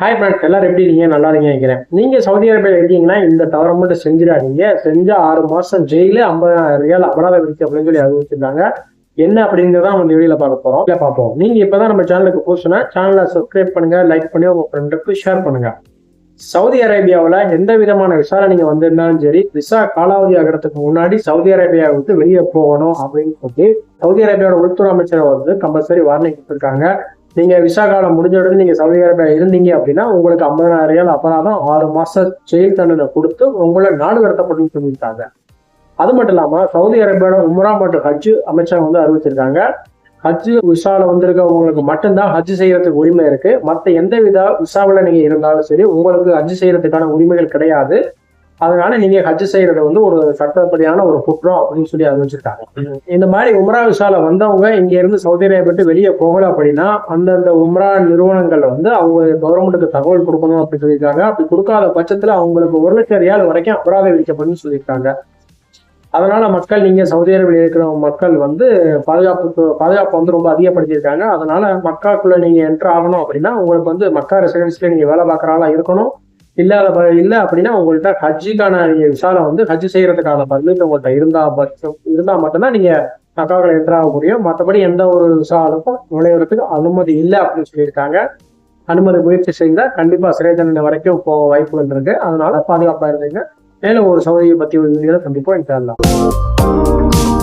Hi friends எல்லாரும் எப்படி இருக்கீங்க? நல்லா இருக்கீங்க நினைக்கிறேன். நீங்க சவுதி அரேபியா இருக்கீங்கன்னா இந்த தவறை மட்டும் செஞ்சிடாதீங்க. செஞ்சா ஆறு மாசம் ஜெயிலு ஐம்பதாயிரம் ரியால் அபராதம் இருக்கு அப்படின்னு சொல்லி அறிவிச்சிருந்தாங்க என்ன அப்படிங்கிறத நம்ம இந்த பார்க்க போறோம். இல்லை பார்ப்போம். நீங்க இப்பதான் நம்ம சேனலுக்கு புதுசுனா சேனலை சப்ஸ்கிரைப் பண்ணுங்க லைக் பண்ணி உங்க ஃப்ரெண்டுக்கு ஷேர் பண்ணுங்க. சவுதி அரேபியாவில் எந்த விதமான விசாரணைங்க வந்திருந்தாலும் சரி விசா காலாவதி ஆகிறதுக்கு முன்னாடி சவுதி அரேபியா விட்டு வெளியே போகணும் அப்படின்னு சொல்லி சவுதி அரேபியாவோட உள்துறை அமைச்சர் வந்து கம்பல்சரி வார்னிங் கொடுத்துருக்காங்க. நீங்க விசா காலம் முடிஞ்ச உடனே நீங்க சவுதி அரேபியா இருந்தீங்க அப்படின்னா உங்களுக்கு ஐம்பதாயிரம் ரியால் அபராதம் ஆறு மாசம் ஜெயில் தண்டனை கொடுத்து உங்களை நாடு கடத்தப்படும் சொல்லியிருக்காங்க. அது மட்டும் இல்லாம சவுதி அரேபியாவோட உம்ரா மற்றும் ஹஜ் அமைச்சர் வந்து அறிவிச்சிருக்காங்க. ஹஜ் விசால வந்திருக்கவங்களுக்கு மட்டும்தான் ஹஜ் செய்யறதுக்கு உரிமை இருக்கு. மற்ற எந்த வித விசாவில் நீங்க இருந்தாலும் சரி உங்களுக்கு ஹஜ் செய்யறதுக்கான உரிமைகள் கிடையாது. அதனால நீங்க ஹஜ் செய்யறது வந்து ஒரு சட்டப்படியான ஒரு குற்றம் அப்படின்னு சொல்லி அறிவிச்சிருக்காங்க இந்த மாதிரி உம்ரா விசால வந்தவங்க இங்க இருந்து சவுதி அரேபியா விட்டு வெளியே போகல அப்படின்னா அந்தந்த உம்ரா நிறுவனங்கள் வந்து அவங்க கவர்மெண்ட்டுக்கு தகவல் கொடுக்கணும் அப்படின்னு சொல்லியிருக்காங்க. அப்படி கொடுக்காத பட்சத்துல அவங்களுக்கு ஒரு லட்சம் ரியால் வரைக்கும் அபராதம் விதிக்கப்படும் சொல்லியிருக்காங்க. அதனால மக்கள் நீங்க சவுதி அரேபியா இருக்கிற மக்கள் வந்து பாதுகாப்பு பாதுகாப்பு வந்து ரொம்ப அதிகப்படுத்தியிருக்காங்க. அதனால மக்காக்குள்ள நீங்க என்ட்ரு ஆகணும் அப்படின்னா உங்களுக்கு வந்து மக்கா ரெசிடென்சில நீங்க வேலை பார்க்குற இருக்கணும். இல்லாத ப- அப்படின்னா உங்கள்கிட்ட ஹஜ்ஜிக்கான நீங்க வந்து ஹஜ் செய்யறதுக்கான பர்மிட் உங்கள்கிட்ட இருந்தா பட்சம் இருந்தா மட்டும்தான் நீங்க மக்காக்களை என்டர் முடியும். மற்றபடி எந்த ஒரு விசாலுக்கும் நுழைவுறதுக்கு அனுமதி இல்லை அப்படின்னு சொல்லியிருக்காங்க. அனுமதி முயற்சி செய்தால் கண்டிப்பாக சிறை தண்டனை வரைக்கும் போக வாய்ப்புகள் இருக்கு. அதனால பாதுகாப்பாக இருந்தீங்க. மேலும் ஒரு சௌகரியை பற்றி ஒரு வீடியோ கண்டிப்பா எனக்கு